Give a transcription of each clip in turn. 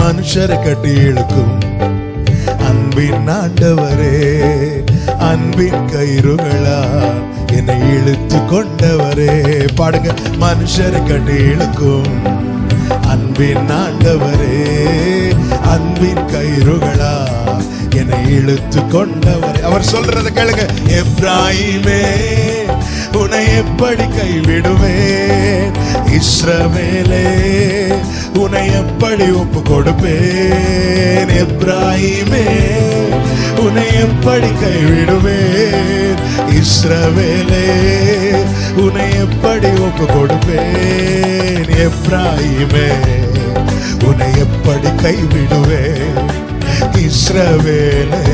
மனுஷரை கட்டி இழுக்கும். அன்பின் ஆண்டவரே அன்பின் கயிறுகளா என்னை இழுத்து கொண்டவரே. பாடுங்க மனுஷரை கட்டி இழுக்கும். அன்பின் ஆண்டவரே அன்பின் கயிறுகளா என்னை இழுத்து கொண்டவரே. அவர் சொல்றத கேளுங்க. எப்ராஹிமே உன்னை எப்படி கைவிடுவேன்? இஸ்ரவேலே உன்னை எப்படி ஒப்பு கொடுப்பேன் எப்ராஹிமே உன்னை எப்படி கைவிடுவேன்? இஸ்ரவேலே உன்னை எப்படி ஒப்பு கொடுப்பேன் எப்ராஹிமே உன்னை எப்படி கைவிடுவேன்? இஸ்ரவேலே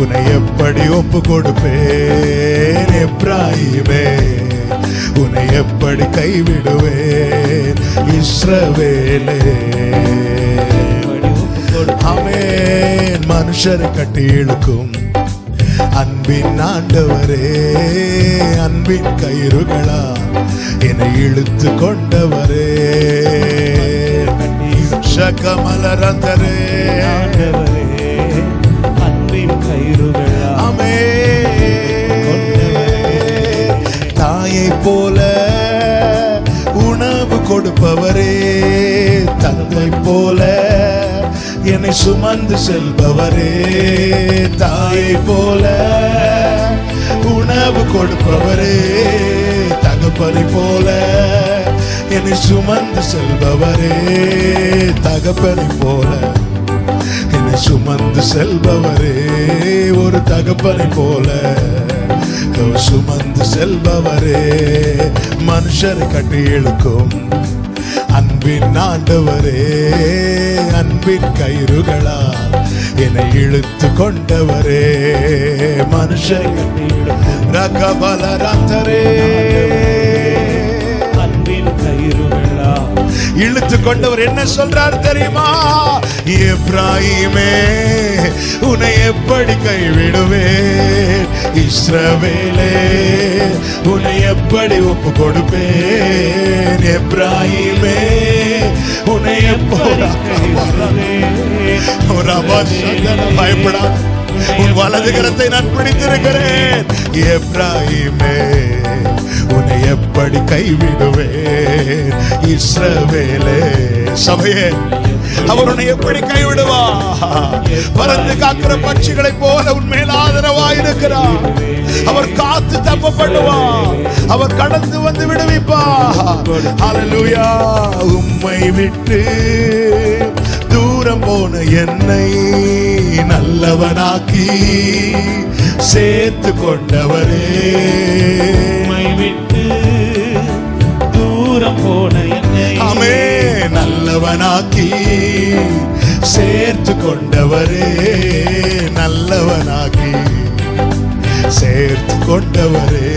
உன்னை எப்படி ஒப்பு கொடுப்பேன் தெய்வே உன்னை எப்படி கைவிடுவேன்? இஸ்ரவேலே. ஆமென். மனுஷரை கட்டி இழுக்கும் அன்பின் ஆண்டவரே அன்பின் கயிறுகளா என்னை இழுத்து கொண்டவரே. சகமலரந்தரே ஆண்டவரே அன்பின் கயிறுகள். போல உணவு கொடுப்பவரே தந்தை போல என்னை சுமந்து செல்பவரே தாயை போல உணவு கொடுப்பவரே தகப்பனை போல என்னை சுமந்து செல்பவரே தகப்பனை போல என்னை சுமந்து செல்பவரே ஒரு தகப்பனை போல. சுமந்து செல்பவரே மனுஷர் கட்டி இழுக்கும் அன்பின் ஆண்டவரே அன்பின் கயிறுகளா என்னை இழுத்து கொண்டவரே மனுஷர் கட்டி இழுக்கும் ரகபலரந்தரே அன்பின் கயிறுகளா இழுத்து கொண்டவர் என்ன சொல்றார் தெரியுமா? எப்ராஹிமே உன்னை எப்படி கைவிடுவேன்? இஸ்ரவேலே உன்னை எப்படி ஒப்பு கொடுப்பேன்? எப்ராஹிமே உன்னை எப்படி ஒரு அபாஷம் பயப்படாத. உன் வலது கரத்தை நான் பிடித்திருக்கிறேன். எப்ராஹிமே உன்னை எப்படி கைவிடுவேன் இஸ்ரவேலே சபையே அவர் உன்னை எப்படி கைவிடுவா? பறந்து காக்கிற பட்சிகளை போல உன் மேல் ஆதரவாயிருக்கிறார் அவர் காத்து தப்ப பண்ணுவா அவர் கடந்து வந்து விடுவிப்பா. ஹalleluya உம்மை விட்டு தூரம் போன என்னை நல்லவனாக்கி சேர்த்து கொண்டவரே. உம்மை விட்டு தூரம் போன நல்லவனாக்கி சேர்த்து கொண்டவரே நல்லவனாக்கி சேர்த்து கொண்டவரே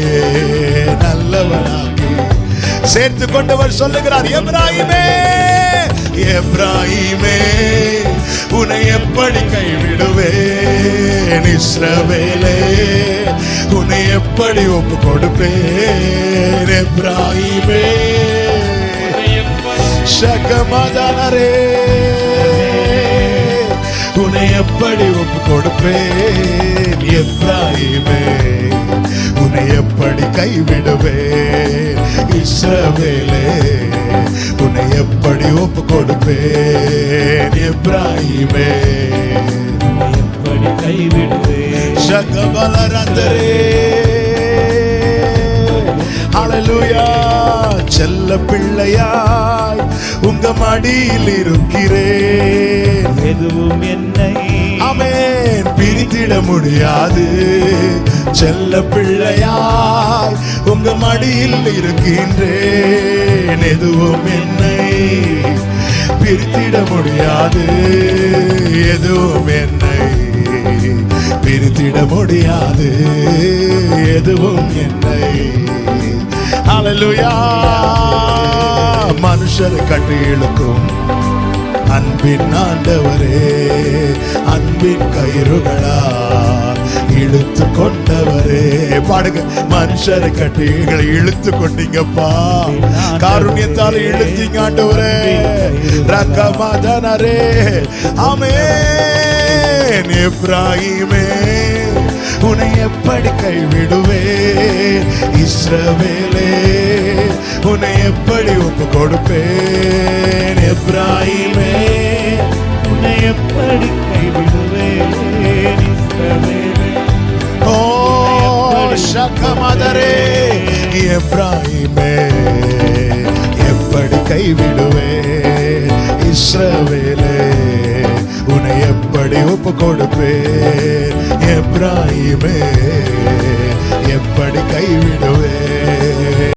நல்லவனாக்கி சேர்த்து கொண்டவர் சொல்லுகிறார் எப்ராஹிமே எப்ராஹிமே உன்னை எப்படி கைவிடுவேன் இஸ்ரவேலே? உன்னை எப்படி ஒப்பு கொடுப்பேன் எப்ராஹிமே சகமதானரே உன்னை எப்படி ஒப்பு கொடுப்பேன் எப்ராஹிமே உன்னை எப்படி கைவிடுவேன்? இஸ்ரவேலே உன்னை எப்படி ஒப்பு கொடுப்பேன் எப்ராஹிமே எப்படி கைவிடுவேன் சகபலரந்தரே. அழலுயா செல்ல பிள்ளையாய் உங்க மடியில் இருக்கிறேன். எதுவும் என்னை நாமே பிரித்திட முடியாது. செல்ல பிள்ளையாய் உங்க மடியில் இருக்கின்றேன். எதுவும் என்னை பிரித்திட முடியாது. எதுவும் என்னை பிரித்திட முடியாது. எதுவும் என்னை. அலலுயா மனுஷர் கட்டி இழுக்கும் அன்பின் ஆண்டவரே. அன்பின் கயிறுகளா? இழுத்து கொண்டவரே. பாடுங்க மனுஷரை கட்டிகளை இழுத்து கொண்டீங்கப்பா. காருண்யத்தால் இழுத்தீங்க ஆண்டவரே. ரக்கமாதனரே ஆமே எப்ராஹிமே உன்னை எப்படி கைவிடுவே இஸ்ரவேலே உன்னை எப்படி ஒப்பு கொடுப்பேன்? எப்ராஹிமே. உன்னை எப்படி கைவிடுவேன் இஸ்ரவேலே? ஓ சகமதரே எப்ராஹிமே எப்படி கைவிடுவேன் இஸ்ரவேலே? உன்னை எப்படி ஒப்பு கொடுப்பேன் எப்ராஹிமே எப்படி கைவிடுவேன்?